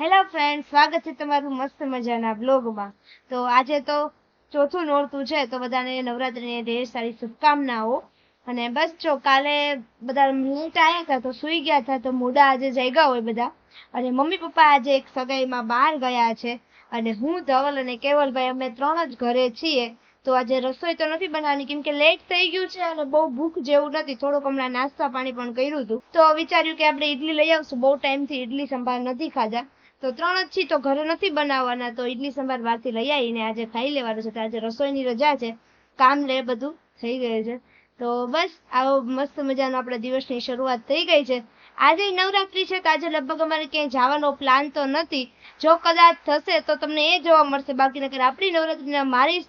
Hello friend સ્વાગત છે તમારું મસ્ત મજાના બ્લોગમાં તો આજે તો ચોથું નોરતું છે, તો બધાને નવરાત્રીની ઢેર સારી શુભકામનાઓ. અને બસ જો કાલે બધા લેટ આવ્યા હતા, તો સૂઈ ગયા હતા, તો મોડા આજે જાગ્યા હોય બધા. અને મમ્મી પપ્પા આજે એક સગાઈમાં બહાર ગયા છે. અને હું, ધવલ અને કેવલભાઈ, અમે ત્રણ જ ઘરે છીએ. તો આજે રસોઈ તો નથી બનાવવાની, કેમ કે લેટ થઈ ગયું છે અને બહુ ભૂખ જેવું નથી. થોડોક હમણાં નાસ્તા પાણી પણ કર્યું હતું. તો વિચાર્યું કે આપણે ઈડલી લઈ આવશું. બહુ ટાઈમથી ઈડલી સંભાર નથી ખાધા. તો ત્રણ જ છી તો ઘરે નથી બનાવવાના, તો ઈડલી સંભાર બહારથી લઈ આવીને આજે ખાઈ લેવાનું છે, તો આજે રસોઈની રજા છે, કામ લે બધું, થઈ ગયું છે. તો બસ, આવો મસ્ત મજાનો આપણા દિવસની શરૂઆત થઈ ગઈ છે. આજે નવરાત્રી છે, તો આજે લગભગ અમારે ક્યાંય જવાનો પ્લાન તો નથી. જો કદાચ થશે, તો તમને એ જોવા મળશે. બાકી નગર આપણી નવરાત્રીના મારી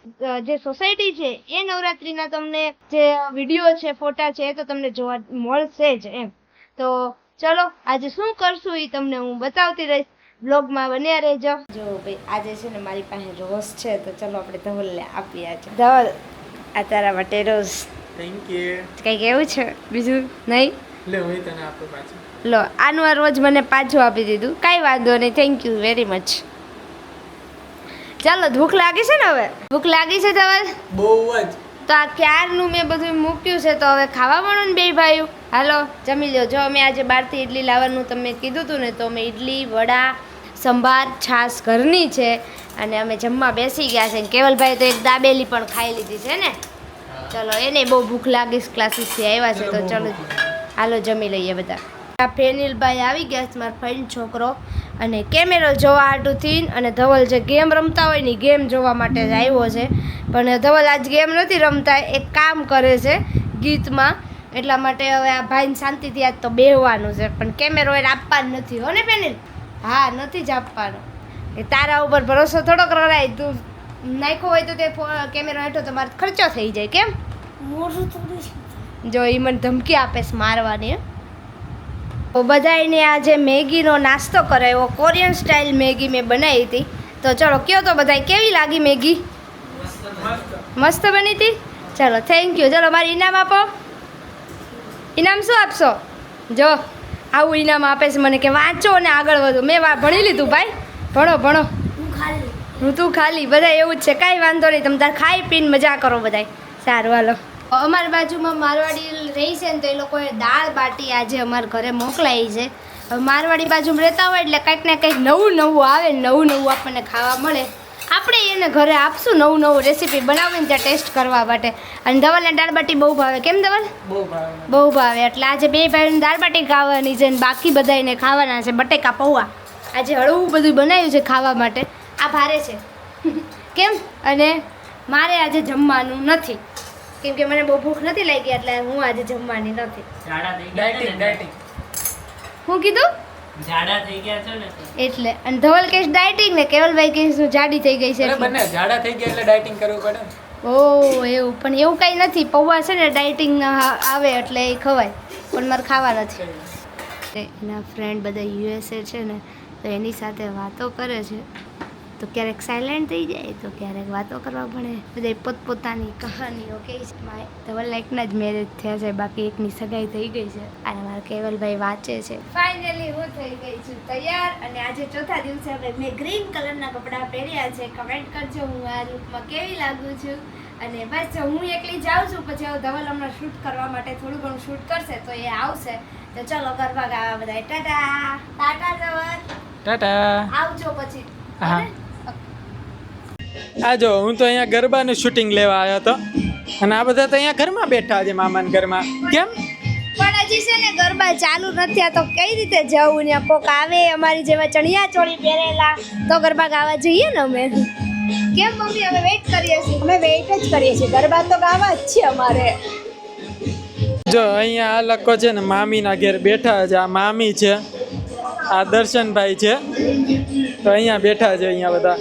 જે સોસાયટી છે, એ નવરાત્રીના તમને જે વીડિયો છે, ફોટા છે, એ તો તમને જોવા મળશે જ એમ. તો ચલો, આજે શું કરશું એ તમને હું બતાવતી રહીશ. બ્લોગમાં બન્યા રહેજો. જો ભાઈ આજે છે ને મારી પાસે રોઝ છે તો ચલો આપણે ધવલને આપીએ આજે. ધવલ આ તારા માટે રોઝ થેન્ક યુ કંઈક એવું છે? બીજું નહીં? લે હું તને આપું પાછું. લો આનું આ રોજ મને પાછું આપી દીધું. કાંઈ વાંધો નહીં. થેન્ક યુ વેરી મચ ચાલો ભૂખ લાગી છે ને હવે? ભૂખ લાગી છે ધવલ? બહુ જ. તો આ ક્યારનું મેં બધું મૂક્યું છે તો હવે ખાવા મળો ને બે ભાઈઓ. હાલો જમી લો જો અમે આજે બહારથી ઇડલી લાવવાનું તમે કીધું હતું ને તો અમે ઇડલી વડા સંભાર છાશ ઘરની છે અને અમે જમવા બેસી ગયા છે. કેવલભાઈ તો એક દાબેલી પણ ખાઈ લીધી છે ને? ચલો એને બહુ ભૂખ લાગી ક્લાસીસથી આવ્યા છે તો ચલો હાલો જમી લઈએ બધા. આ ફેનિલભાઈ આવી ગયા છે મારા ફ્રેન્ડ છોકરો. અને કેમેરો જોવા હાટુથી અને ધવલ જે ગેમ રમતા હોય ને ગેમ જોવા માટે જ આવ્યો છે. પણ ધવલ આજ ગેમ નથી રમતા એક કામ કરે છે ગીતમાં. એટલા માટે હવે આ ભાઈને શાંતિથી આજ તો બેહવાનું છે પણ કેમેરો એને આપવાનો નથી. હો ને ફેનિલ? હા નથી જ આપવાનો. એ તારા ઉપર ભરોસો થોડો કરાય. તું નાખ્યો હોય તો તે કેમેરો હેઠો તો મારે ખર્ચો થઈ જાય કેમ? જો એ મને ધમકી આપે છે મારવાની. તો બધાયને આજે મેગીનો નાસ્તો કરાવ્યો કોરિયન સ્ટાઇલ મેગી મેં બનાવી હતી. તો ચલો કયો તો બધાય? કેવી લાગી મેગી? મસ્ત બની હતી? ચલો થેન્ક યુ ચલો મારે ઇનામ આપો. ઇનામ શું આપશો? જો. આવું ઇનામ આપે છે મને કે વાંચો અને આગળ વધો. મેં વા- ભણી લીધું ભાઈ. ભણો ભણો. હું તું ખાલી. બધા એવું જ છે. કાંઈ વાંધો નહીં. તમે તાર ખાઈ પીને મજા કરો બધાય. સારું હાલો. અમારી બાજુમાં મારવાડી રહી છે ને તો એ લોકોએ દાળ બાટી આજે અમારા ઘરે મોકલાવી છે. હવે મારવાડી બાજુમાં રહેતા હોય એટલે કંઈક ને કંઈક નવું નવું આવે નવું નવું આપણને ખાવા મળે. આપણે એને ઘરે આપશું નવું નવું રેસીપી બનાવીને ત્યાં ટેસ્ટ કરવા માટે. અને ધવલને દાળબાટી બહુ ભાવે. કેમ ધવલ બહુ ભાવે. બહુ ભાવે. એટલે આજે બે ભાઈને દાળબાટી ખાવાની છે ને બાકી બધાને ખાવાના છે. બટેકા પૌવા. આજે હળવું બધું બનાવ્યું છે ખાવા માટે. આ ભારે છે. કેમ? અને મારે આજે જમવાનું નથી. કેમ કે મને બહુ ભૂખ નથી લાગી એટલે હું આજે જમવાની નથી. હું કીધું? ઝાડા થઈ ગયા છે ને? એટલે અને ધવલ કેશ ડાયટિંગ ને કેવલભાઈ હું જાડી થઈ ગઈ છે. બંને જાડા થઈ ગયા એટલે ડાયટિંગ કરવું પડે ને? ઓ એવું પણ એવું કઈ નથી. પૌવા છે ને ડાયટિંગ આવે એટલે એ ખવાય. પણ મારે ખાવા નથી. એના ફ્રેન્ડ બધા યુએસએ છે ને તો એની સાથે વાતો કરે છે. તો ક્યારેક સાયલેન્ટ થઈ જાય તો ક્યારેક વાતો કરવા પડે. બધા પોતપોતાની કહાનીઓ કહે છે. મારે ધવલ લાઈકના જ મેરેજ થયા છે બાકી એકની સગાઈ થઈ ગઈ છે. અને મારા કેવલભાઈ વાંચે છે. ફાઇનલી હું થઈ ગઈ છું તૈયાર અને આજે ચોથા દિવસે હવે મેં ગ્રીન કલરના કપડાં પહેર્યા છે. કમેન્ટ કરજો હું આ લુકમાં કેવી લાગુ છું. અને બસ હું એકલી જાઉં છું પછી હવે ધવલ હમણાં શૂટ કરવા માટે થોડું ઘણું શૂટ કરશે તો એ આવશે. તો ચલો ગરબા ગાવા બધા ટાટા. ટાટા ધવલ. ટાટા. આવજો પછી. હા. આ જો હું તો અહીંયા ગરબાનું શૂટિંગ લેવા આવ્યો હતો. અને આ બધા તો અહીંયા ઘરમાં બેઠા છે મામાના ઘરમાં. કેમ? પણ હજી છે ને ગરબા ચાલુ નથી આ તો કઈ રીતે જવું ને કોક આવે અમારી જેવા ચણિયા ચોળી પહેરેલા તો ગરબા ગાવા જઈએ ને અમે. કેમ મમ્મી અમે વેઇટ કરીએ છીએ. અમે વેઇટ જ કરીએ છીએ. ગરબા તો ગાવા જ છે અમારે. જો અહીંયા આ લોકો છે ને મામીના ઘેર બેઠા છે આ મામી છે આ દર્શનભાઈ છે. તો અહીંયા બેઠા છે અહીંયા બધા.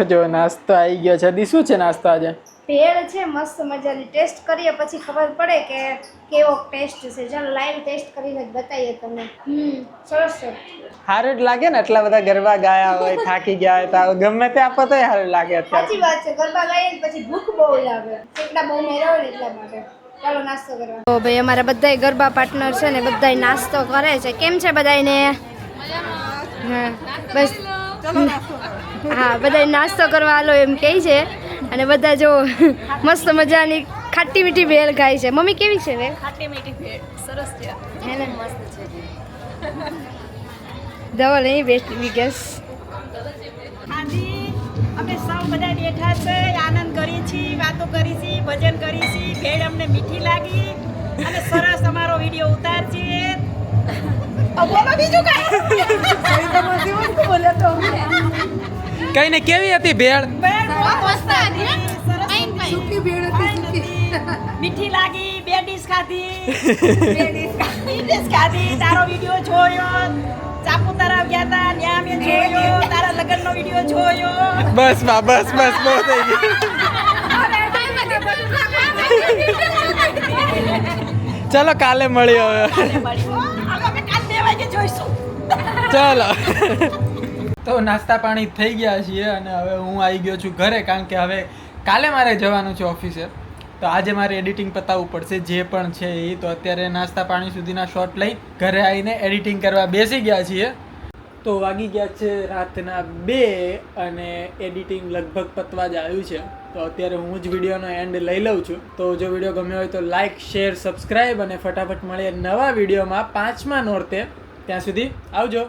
તો જો નાસ્તો આવી ગયો છે. દી શું છે નાસ્તો આજે? ભેળ છે મસ્ત મજાની ટેસ્ટ કરીએ. પછી ખબર પડે કે કેવો ટેસ્ટ છે. ચાલો લાઈવ ટેસ્ટ કરીને જ બતાવીએ તમને. હમ સરસ છે. સારું જ લાગે ને એટલા બધા ગરબા ગાયા હોય થાકી ગયા હોય તો ગમે તે આપો તો સારું લાગે અત્યારે. સાચી વાત છે. ગરબા ગાઈએ પછી ભૂખ બહુ લાગે. એટલા બહુ મેરા હોય એટલા માટે. ચાલો નાસ્તો કરવા. તો ભાઈ અમારા બધાય ગરબા પાર્ટનર છે ને બધાય નાસ્તો કરે છે. કેમ છે બધાયને? હા બસ. હા બધાય નાસ્તો કરવા હાલો એમ કહે છે. અને બધા જો મસ્ત મજાની ખાટી મીઠી ભેળ ખાય છે. મમ્મી કેવી છે ભેળ? ખાટી મીઠી ભેળ. સરસ છે. હે ને? ધવલ અહીં બેસ્ટ વિગેસ હાજી અમે સૌ બધા બેઠા છે આનંદ કરી છીએ વાતો કરી છીએ ભજન કરી છીએ ભેળ અમને મીઠી લાગી. અને સરસ અમારો વીડિયો ઉતાર બીજું કાંઈ બોલે તો. કઈ ને કેવી હતી ભેળ? ભેળ બહુ મસ્ત હતી સૂકી ભેળ હતી મીઠી લાગી બે ડીશ ખાધી. બે ડીશ ખાધી. તારો વીડિયો જોયો. સાપુતારા ગયા હતા ત્યાં મેં જોયો. તારા લગ્નનો વીડિયો જોયો. બસ બસ બસ બહુ થઈ ગયું. ચલો કાલે મળીએ હવે. ચાલો. તો નાસ્તા પાણી થઈ ગયા છીએ અને હવે હું આવી ગયો છું ઘરે કારણ કે હવે કાલે મારે જવાનું છે ઓફિસે. તો આજે મારે એડિટિંગ પતાવવું પડશે જે પણ છે એ. તો અત્યારે નાસ્તા પાણી સુધીના શોર્ટ લઈ ઘરે આવીને એડિટિંગ કરવા બેસી ગયા છીએ. તો વાગી ગયા છે રાતના બે અને એડિટિંગ લગભગ પતવા જ આવ્યું છે. તો અત્યારે હું જ વિડીયોનો એન્ડ લઈ લઉં છું. તો જો વીડિયો ગમ્યો હોય તો લાઇક શેર સબસ્ક્રાઈબ અને ફટાફટ મળીએ નવા વિડીયોમાં પાંચમા નોરતે. ત્યાં સુધી આવજો.